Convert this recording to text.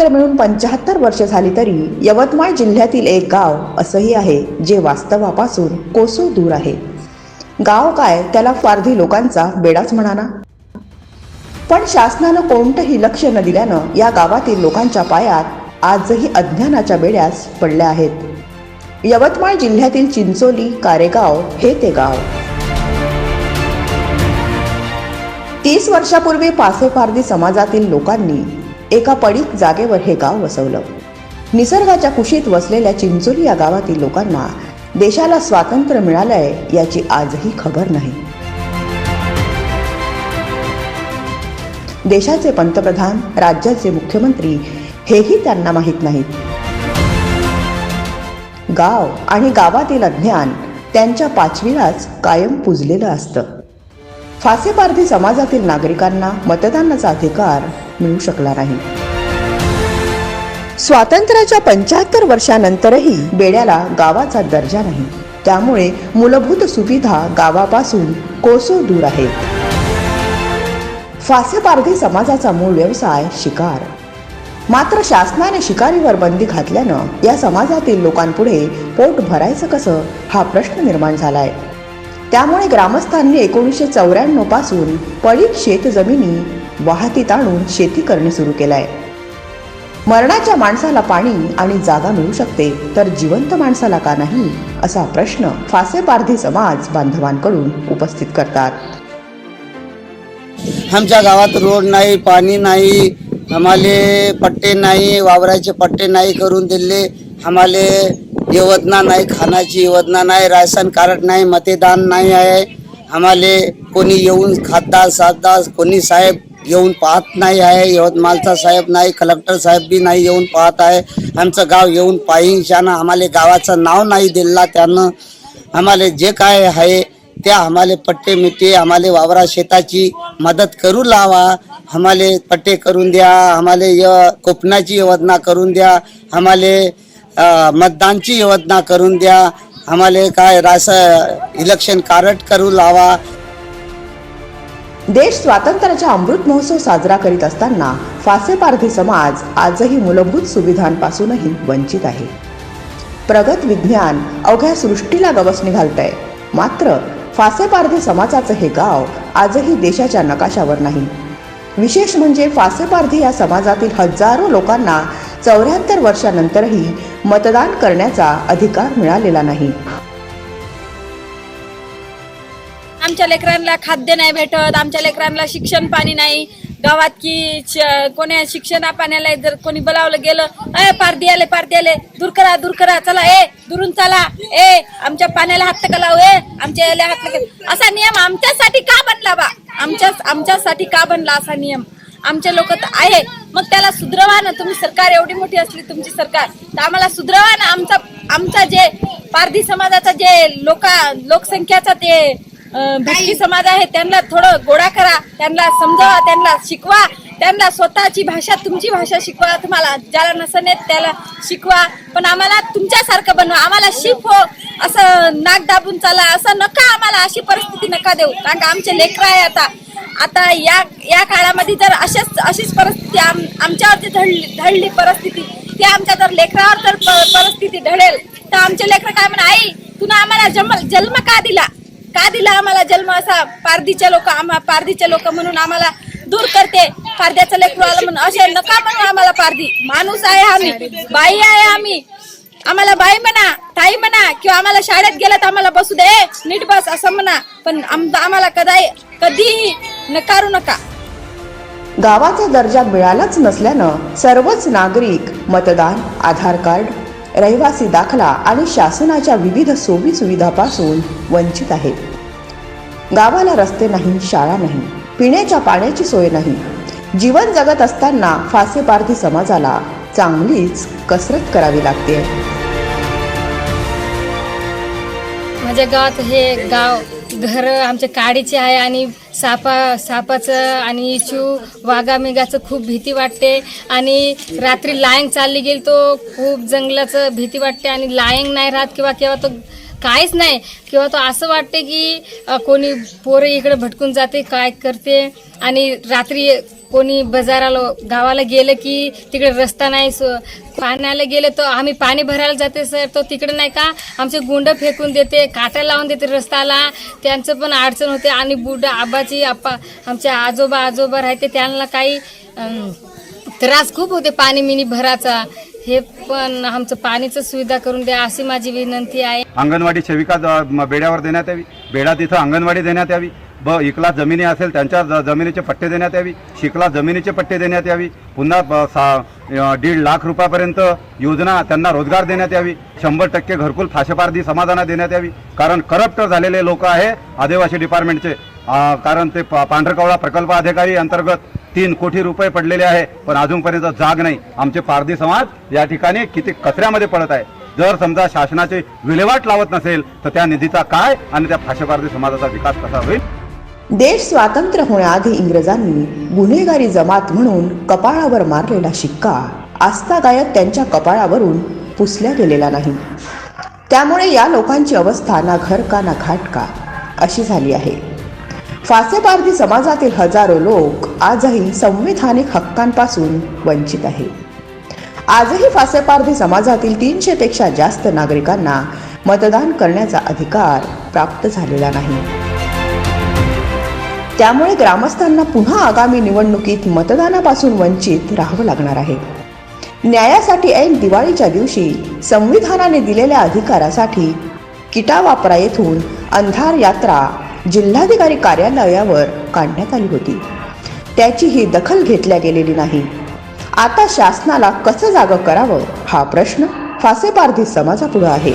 तर मिळून पंच्याहत्तर वर्ष झाली तरी यवतमाळ जिल्ह्यातील एक गाव असंही आहे जे वास्तवापासून कोसो दूर आहे. गाव काय त्याला फारधी लोकांचा बेडाच म्हणाना. पण शासनानं कोणतंही लक्ष न दिल्यानं या गावातील लोकांच्या पायात आजही अज्ञानाच्या बेड्यास पडल्या आहेत. यवतमाळ जिल्ह्यातील चिंचोली कारेगाव हे ते गाव. तीस वर्षापूर्वी पासेपारधी समाजातील लोकांनी एका पडीक जागेवर हे गाव वसवलं. निसर्गाच्या कुशीत वसलेल्या चिंचोली या गावातील लोकांना देशाला स्वातंत्र्य मिळालंय याची आजही खबर नाही. देशाचे पंतप्रधान राज्याचे मुख्यमंत्री हेही त्यांना माहीत नाहीत. गाव आणि गावातील अज्ञान त्यांच्या पाचवीलाच कायम पुजलेलं असतं. फासेपारधी समाजातील नागरिकांना मतदानाचा अधिकार मिळू शकला नाही. स्वातंत्र्याच्या पंच्याहत्तर वर्षानंतरही बेड्याला गावाचा दर्जा नाही. त्यामुळे मूलभूत सुविधा गावापासून कोसो दूर आहेत. फासेपारधी समाजाचा मूळ व्यवसाय शिकार. मात्र शासनाने शिकारीवर बंदी घातल्यानं या समाजातील लोकांपुढे पोट भरायचं कसं हा प्रश्न निर्माण झालाय. त्यामुळे ग्रामस्थांनी एकोणीसशे चौऱ्याण्णवपासून पडीक शेत जमिनी वाहतीत आणून शेती करणे सुरू केलाय. मरणाच्या माणसाला पाणी आणि जागा मिळू शकते तर जिवंत माणसाला का नाही? असा प्रश्न फासेपारधी समाज बांधवांकडून उपस्थित करतात. आमच्या गावात रोड नाही पाणी नाही आम्हाले पट्टे नाही वावराचे पट्टे नाही करून दिले. आम्हाले योजना नाही खाण्याची योजना नाही राशन कार्ड नाही मतदान नाही आहे. आम्हाले कोणी येऊन खासदार सातदार कोणी साहेब येऊन पाहत नाही आहे यवतमाळचा साहेब नाही कलेक्टर साहेब बी नाही येऊन पाहत आहे. आमचं गाव येऊन पाहिशानं आम्हाला गावाचं नाव नाही दिलं त्यानं आम्हाला जे काय आहे त्या आम्हाला पट्टे मिट्टे आम्हाला वावरा शेताची मदत करू लावा. आम्हाला पट्टे करून द्या आम्हाला य कोपनाची योजना करून द्या आम्हाला मतदानची योजना करून द्या. आम्हाला काय रास इलेक्शन कार्ड करू लावा. देश स्वातंत्र्याचा अमृत महोत्सव साजरा करीत असताना फासेपारधी समाज आजही मूलभूत सुविधांपासूनही वंचित आहे. प्रगत विज्ञान अवघ्या सृष्टीला गवसणी घालतंय. मात्र फासेपारधी समाजाचं हे गाव आजही देशाच्या नकाशावर नाही. विशेष म्हणजे फासेपारधी या समाजातील हजारो लोकांना चौऱ्याहत्तर वर्षानंतरही मतदान करण्याचा अधिकार मिळालेला नाही. आमच्या लेकरांना खाद्य नाही भेटत आमच्या लेकरांना शिक्षण पाणी नाही. गावात की कोण्या शिक्षणा पाण्याला जर कोणी बोलावलं गेलं ए पारदी आले पारदी आले दूर करा दूर करा चला ए दुरून चला ए आमच्या पाण्याला हात नका लावू ए आमच्या याला हात असा नियम आमच्यासाठी का बनला बा? आमच्या आमच्यासाठी का बनला असा नियम? आमचे लोक तर आहे. मग त्याला सुधरवा ना. तुम्ही सरकार एवढी मोठी असली तुमची सरकार. तर आम्हाला सुधरवा ना. आमचा आमचा जे पारधी समाजाचा जे लोका लोकसंख्याचा ते अं, समाज आहे त्यांना थोडं गोळा करा. त्यांना समजावा त्यांना शिकवा. त्यांना स्वतःची भाषा तुमची भाषा शिकवा. तुम्हाला ज्याला नसन येत त्याला शिकवा. पण आम्हाला तुमच्यासारखं बनवा. आम्हाला शिक हो असं नाक दाबून चाला. असं नका आम्हाला. अशी परिस्थिती नका देऊ. कारण का आमचे लेकर आहे आता. आता या या काळामध्ये जर अशाच अशीच परिस्थिती आम आमच्यावरती धडली धडली परिस्थिती ती आमच्या जर लेकरावर जर प- परिस्थिती ढळेल तर आमचे लेकर काय म्हणा आई तुला आम्हाला जन्म जन्म का दिला? का दिला आम्हाला जन्म असा? पारधीचे लोक आम्हा पारधीचे लोक म्हणून आम्हाला दूर करते. पारद्याचं लेकरू आलं म्हणून असे नका म्हणू आम्हाला पारधी. माणूस आहे आम्ही बाई आहे आम्ही. आम्हाला बाई म्हणा ताई म्हणा किंवा आम्हाला शाळेत गेलं तर आम्हाला बसू दे. नीट बस असं म्हणा. पण आम्हाला कदाही कधीही नकारू नका. गावाचा दर्जा मिळालाच नसल्यानं सर्वच नागरिक मतदान आधार कार्ड रहिवासी दाखला आणि शासनाच्या विविध सोयी सुविधापासून वंचित आहेत. गावाला रस्ते नाही शाळा नाही पिण्याच्या पाण्याची सोय नाही. जीवन जगत असताना फासेपारधी समाजाला चांगलीच कसरत करावी लागते. माझ्या गावात हे गाव घर आमच्या काडीचे आहे आणि सापा सापाचं आणि इचू वाघामेघाचं खूप भीती वाटते. आणि रात्री लायंग चालली गेली तो खूप जंगलाचं भीती वाटते. आणि लायंग नाही राहत किंवा केव्हा तो काहीच नाही. किंवा तो असं वाटते की कोणी पोरं इकडे भटकून जाते काय करते. आणि रात्री कोणी बाजाराला गावाला गेलं की तिकडे रस्ता नाही पाण्याला गेलं तर आम्ही पाणी भरायला जाते सर. तो तिकडे नाही का? आमचे गुंड फेकून देते काट्या लावून देते रस्त्याला. त्यांचं पण अडचण होते. आणि बुडा आबाची आप्पा आमच्या आजोबा आजोबा राहते त्यांना काही त्रास खूप होते पाणी मिनी भराचा. हे पण आमचं पाणीचं सुविधा करून द्या अशी माझी विनंती आहे. अंगणवाडी सेविका बेड्यावर देण्यात यावी. बेडा तिथं अंगणवाडी देण्यात यावी. ब इकला जमिनी असेल त्यांच्या ज- जमिनीचे पट्टे देण्यात यावी. शिकला जमिनीचे पट्टे देण्यात यावी. पुन्हा सा दीड लाख रुपयापर्यंत योजना त्यांना रोजगार देण्यात यावी. शंभर टक्के घरकुल फाशेपारधी समाधाना देण्यात यावी. कारण करप्ट झालेले लोक आहे आदिवासी डिपार्टमेंटचे. कारण ते पांढरकवळा प्रकल्प अधिकारी अंतर्गत तीन कोटी रुपये पडलेले आहे. पण अजूनपर्यंत जाग नाही. आमचे पारधी समाज या ठिकाणी किती कचऱ्यामध्ये पडत आहे. जर समजा शासनाची विल्हेवाट लावत नसेल तर त्या निधीचा काय आणि त्या फाशेपारधी समाजाचा विकास कसा होईल? देश स्वातंत्र्य होण्याआधी इंग्रजांनी गुन्हेगारी जमात म्हणून कपाळावर मारलेला शिक्का. आस्थादायक त्यांच्या कपाळावरून पुसल्या गेलेला नाही. त्यामुळे या लोकांची अवस्था ना घर का ना घाट का अशी झाली आहे. फासेपारधी समाजातील हजारो लोक आजही संविधानिक हक्कांपासून वंचित आहे. आजही फासेपारधी समाजातील तीनशेपेक्षा जास्त नागरिकांना मतदान करण्याचा अधिकार प्राप्त झालेला नाही. त्यामुळे ग्रामस्थांना पुन्हा आगामी निवडणुकीत मतदानापासून वंचित राहावं लागणार आहे. न्यायासाठी ऐन दिवाळीच्या दिवशी संविधानाने दिलेल्या अधिकारासाठी किटावापरा येथून अंधार यात्रा जिल्हाधिकारी कार्यालयावर काढण्यात आली होती. त्याची ही दखल घेतल्या गेलेली नाही. आता शासनाला कसं जागं करावं हा प्रश्न फासेपारधी समाजापुढं आहे.